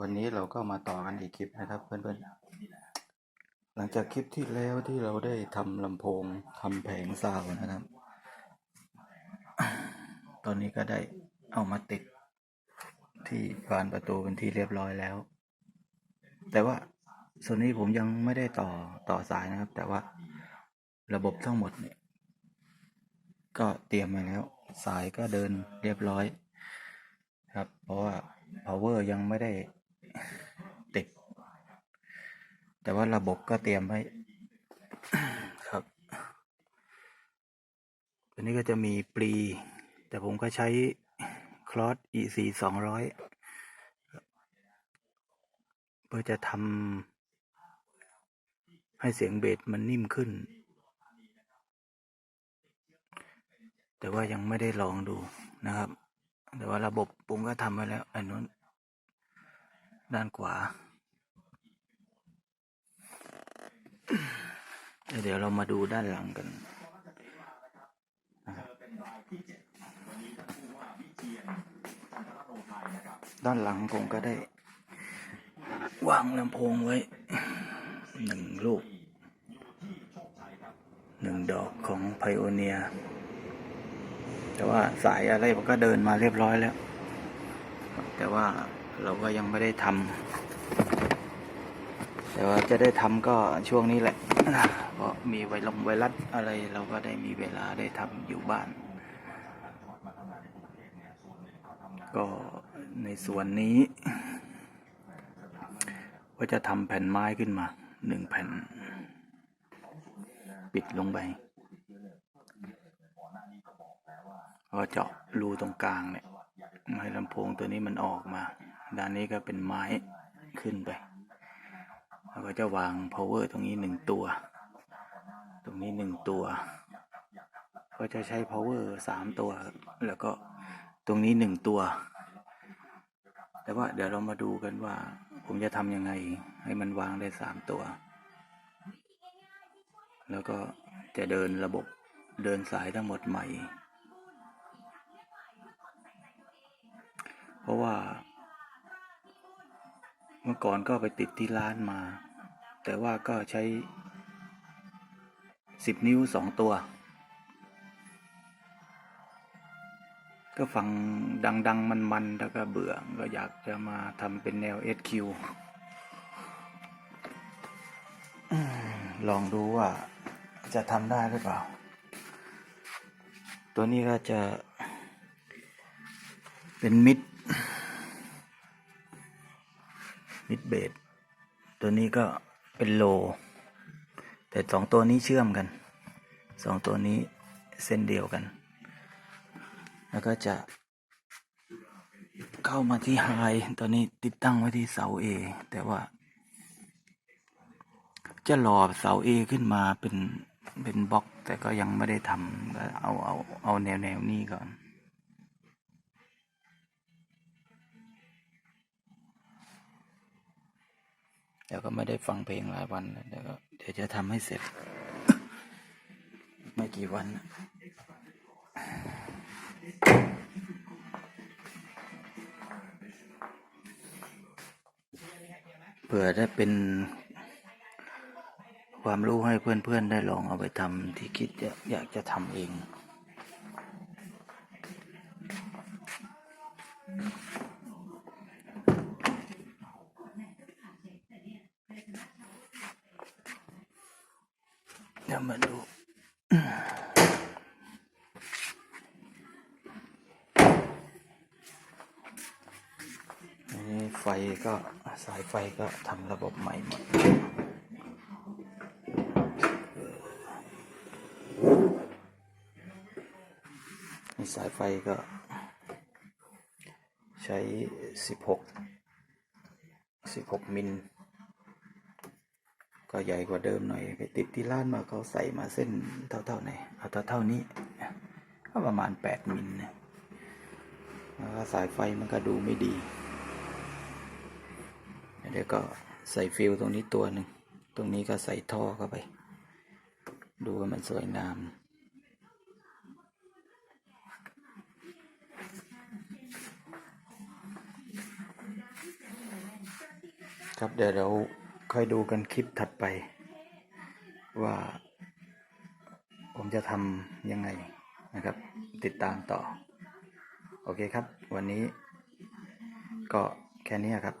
วันนี้เราก็มาต่อกันอีกคลิปนะครับเพื่อนๆ หลังจากคลิปที่แล้วที่เราได้ทำลำโพงทำแผงซาวน์นะครับ ตอนนี้ก็ได้เอามาติดที่บานประตูเป็นที่เรียบร้อยแล้ว แต่ว่าส่วนนี้ผมยังไม่ได้ต่อต่อสายนะครับ แต่ว่าระบบทั้งหมดเนี่ย ก็เตรียมมาแล้ว สายก็เดินเรียบร้อย ครับ เพราะว่า power ยังไม่ได้ติด แต่ว่าระบบก็เตรียมไว้ครับตัวนี้ก็จะมีปรี แต่ผมก็ใช้คลอส EC สองร้อยเพื่อจะทำให้เสียงเบสมันนิ่มขึ้น แต่ว่ายังไม่ได้ลองดูนะครับ แต่ว่าระบบผมก็ทำไว้แล้วอันนู้นด้านขวา เดี๋ยวเรามาดูด้านหลังกันด้านหลังผมก็ได้ วางลำโพงไว้หนึ่งลูกหนึ่งดอกของไพโอเนีย แต่ว่าสายอะไรมันก็เดินมาเรียบร้อยแล้ว แต่ว่าเราก็ยังไม่ได้ทำแต่ว่าจะได้ทำก็ช่วงนี้แหละเพราะมีไวรัสไวรัสอะไรเราก็ได้มีเวลาได้ทำอยู่บ้าน ก็ในส่วนนี้ ก็จะทำแผ่นไม้ขึ้นมาหนึ่งแผ่น ปิดลงไป ก็เจาะรูตรงกลางเนี่ยให้ลำโพงตัวนี้มันออกมา ด้านนี้ก็เป็นไม้ขึ้นไป แล้วก็จะวาง power ตรงนี้หนึ่งตัว ตรงนี้หนึ่งตัว ก็จะใช้ power สามตัว แล้วก็ตรงนี้หนึ่งตัว แต่ว่าเดี๋ยวเรามาดูกันว่า ผมจะทำยังไง ให้มันวางได้สามตัว แล้วก็จะเดินระบบเดินสายทั้งหมดใหม่ ราะว่า เมื่อก่อนก็ไปติดที่ร้านมา แต่ว่าก็ใช้สิบนิ้วสองตัว ก็ฟังดัง ๆ มันๆแล้วก็เบื่อ ก็อยากจะมาทำเป็นแนว SQ ลองดูว่าจะทำได้หรือเปล่า ตัวนี้ก็จะเป็นมิด มิดเบสตัวนี้ก็เป็นโล แต่สองตัวนี้เชื่อมกันสองตัวนี้เส้นเดียวกัน แล้วก็จะเข้ามาที่ไฮตัวนี้ติดตั้งไว้ที่เสา A แต่ว่า จะหล่อเสา A ขึ้นมาเป็นเป็นบล็อก แต่ก็ยังไม่ได้ทำก็เอาเอาเอาแนวแนวนี้ก่อน เดี๋ยวก็ไม่ได้ฟังเพลงหลายวันแล้วเดี๋ยวก็เดี๋ยวจะทำให้เสร็จ ไม่กี่วันเผื่อได้เป็นความรู้ให้เพื่อนๆได้ลองเอาไปทำที่คิดอยากจะทำเอง มาดูอันนี้ไฟก็สายไฟก็ทำระบบใหม่หมดนี่สายไฟก็ใช้สิบหกสิบหกมิล ก็ใหญ่กว่าเดิมหน่อย ไปติดที่ร้านมาเขาใส่มาเส้นเท่าๆไหนเอาเท่าๆนี้ก็ประมาณแปดมิลนะแล้วก็สายไฟมันก็ดูไม่ดีเดี๋ยวก็ใส่ฟิลตรงนี้ตัวหนึ่ง ตรงนี้ก็ใส่ท่อเข้าไป ดูว่ามันสวยงาม ครับเดี๋ยวเรา ค่อยดูกันคลิปถัดไป ว่า ผมจะทำยังไงนะครับ ติดตามต่อ โอเคครับ วันนี้ก็แค่นี้ครับ